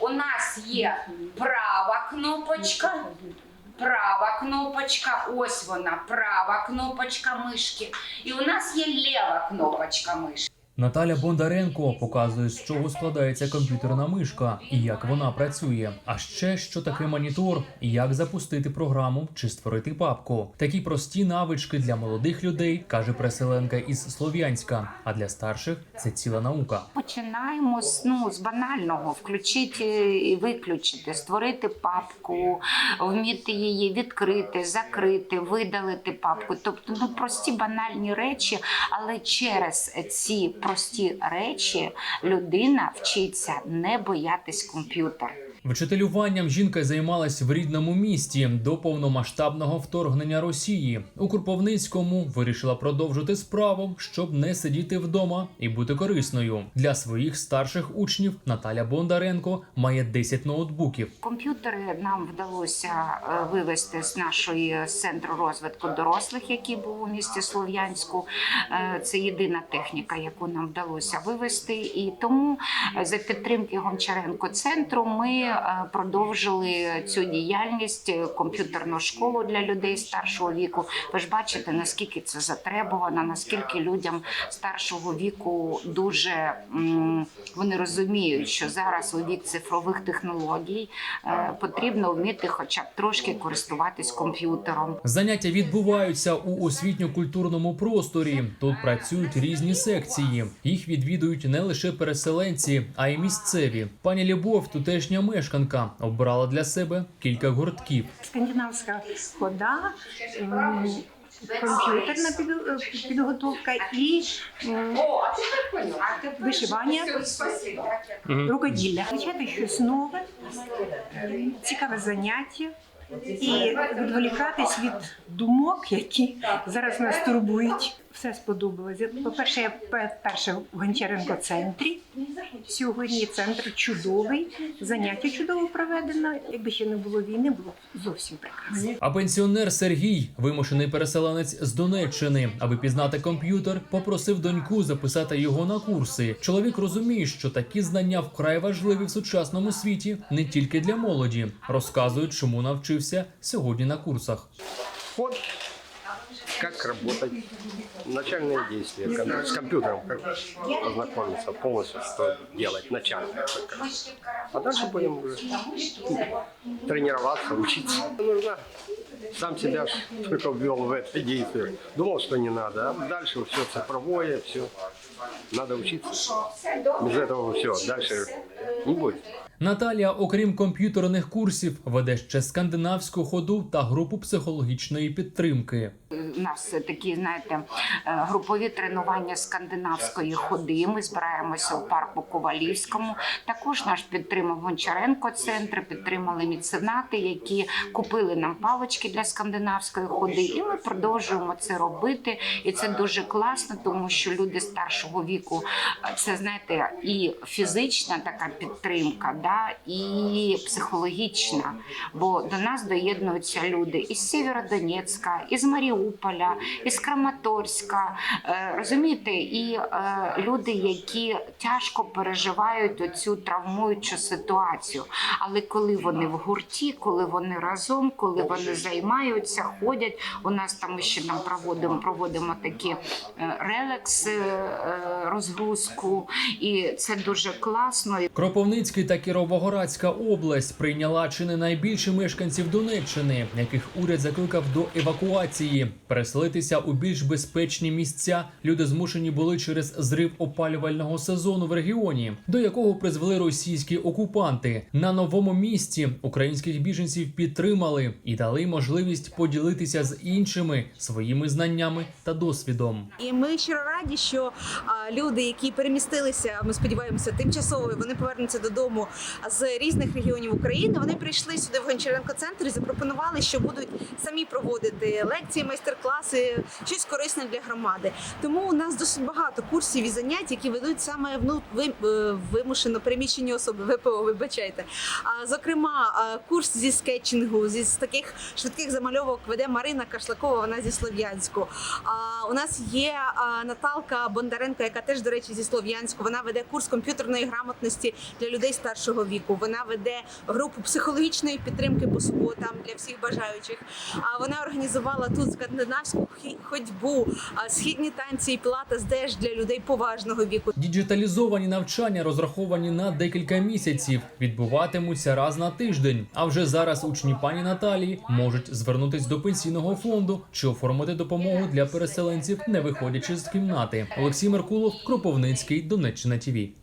у нас є права кнопочка. Права кнопочка, ось вона, права кнопочка мишки. І у нас є ліва кнопочка мишки. Наталя Бондаренко показує, з чого складається комп'ютерна мишка і як вона працює. А ще що таке монітор, як запустити програму чи створити папку. Такі прості навички для молодих людей, каже переселенка із Слов'янська. А для старших це ціла наука. Починаємо з, ну, з банального: включити і виключити, створити папку, вміти її відкрити, закрити, видалити папку. Тобто ну, прості банальні речі, але через ці прості речі людина вчиться не боятись комп'ютера. Вчителюванням жінка займалась в рідному місті до повномасштабного вторгнення Росії. У Кропивницькому вирішила продовжити справу, щоб не сидіти вдома і бути корисною для своїх старших учнів. Наталя Бондаренко має 10 ноутбуків. Комп'ютери нам вдалося е, вивести з нашої центру розвитку дорослих, який був у місті Слов'янську. Е, Це єдина техніка, яку нам вдалося вивести. І тому е, за підтримки Гончаренко центру ми е, продовжили цю діяльність е, комп'ютерну школу для людей старшого віку. Ви ж бачите, наскільки це затребувано, наскільки людям старшого віку дуже вони розуміють, що зараз у вік цифрових технологій е, потрібно вміти, хоча б трошки користуватись комп'ютером. Заняття відбуваються у освітньо-культурному просторі. Тут працюють різні секції. Їх відвідують не лише переселенці, а й місцеві. Пані Любов, тутешня мешканка, обрала для себе кілька гуртків. скандинавська хода, комп'ютерна підготовка і вишивання, рукоділля. Вивчати щось нове, е, цікаве заняття. І відволікатись від думок, які зараз нас турбують. Все сподобалося. По-перше, я пе- перше в Гончаренко центрі. Сьогодні центр чудовий, заняття чудово проведено. Якби ще не було війни, було б зовсім прекрасно. А пенсіонер Сергій, вимушений переселенець з Донеччини, аби пізнати комп'ютер, попросив доньку записати його на курси. Чоловік розуміє, що такі знання вкрай важливі в сучасному світі не тільки для молоді. Розказують, чому навчився сьогодні на курсах как работать, начальные действия, ком- с компьютером, как ознакомиться полностью, что делать, начальное только. А дальше будем уже тренироваться, учиться. Нужно сам себя ж только ввел в это действие. Думал, что не надо, а дальше все цифровое, все. Надо учиться. Без этого все, дальше не будет. Наталія, окрім комп'ютерних курсів, веде ще скандинавську ходу та групу психологічної підтримки. Нас такі, знаєте, е, групові тренування скандинавської ходи. Ми збираємося у парку Ковалівському. Також наш підтримав Гончаренко центр, підтримали міценати, які купили нам палички для скандинавської ходи. І ми продовжуємо це робити. І це дуже класно, тому що люди старшого віку е, це знаєте і фізична така підтримка, да, і психологічна. Бо до нас доєднуються люди із Сєвєродонецька, із Маріуполя, із Краматорська. Е, Розумієте, і е, люди, які тяжко переживають оцю травмуючу ситуацію. Але коли вони в гурті, коли вони разом, коли вони займаються, ходять. У нас там ми ще нам проводимо, проводимо такі е, релекс розгрузку, і це дуже класно. Кропивницький та Кіровоградська область прийняла чи не найбільше мешканців Донеччини, яких уряд закликав до евакуації. Переселитися у більш безпечні місця люди змушені були через зрив опалювального сезону в регіоні, до якого призвели російські окупанти. На новому місці українських біженців підтримали і дали можливість поділитися з іншими своїми знаннями та досвідом. І ми щиро раді, що люди, які перемістилися, ми сподіваємося, тимчасово вони повернуться додому з різних регіонів України. Вони прийшли сюди в Гончаренко центр і запропонували, що будуть самі проводити лекції, майстер-класи майстер-класи, щось корисне для громади. Тому у нас досить багато курсів і занять, які ведуть саме ну, е, вимушено переміщені особи, ВПО, вибачайте. А, зокрема, е, курс зі скетчингу, зі таких швидких замальовок веде Марина Кашлакова, вона зі Слов'янську. А, у нас є Наталка Бондаренко, яка теж, до речі, зі Слов'янську. Вона веде курс комп'ютерної грамотності для людей старшого віку. Вона веде групу психологічної підтримки по суботам для всіх бажаючих. А вона організувала тут скандинавську ходьбу, східні танці і пілатес теж для людей поважного віку. Діджиталізовані навчання розраховані на декілька місяців, відбуватимуться раз на тиждень. А вже зараз учні пані Наталії можуть звернутись до пенсійного фонду чи оформити допомогу для переселенців, не виходячи з кімнати. Олексій Меркулов, Кропивницький, Донеччина ТІВІ.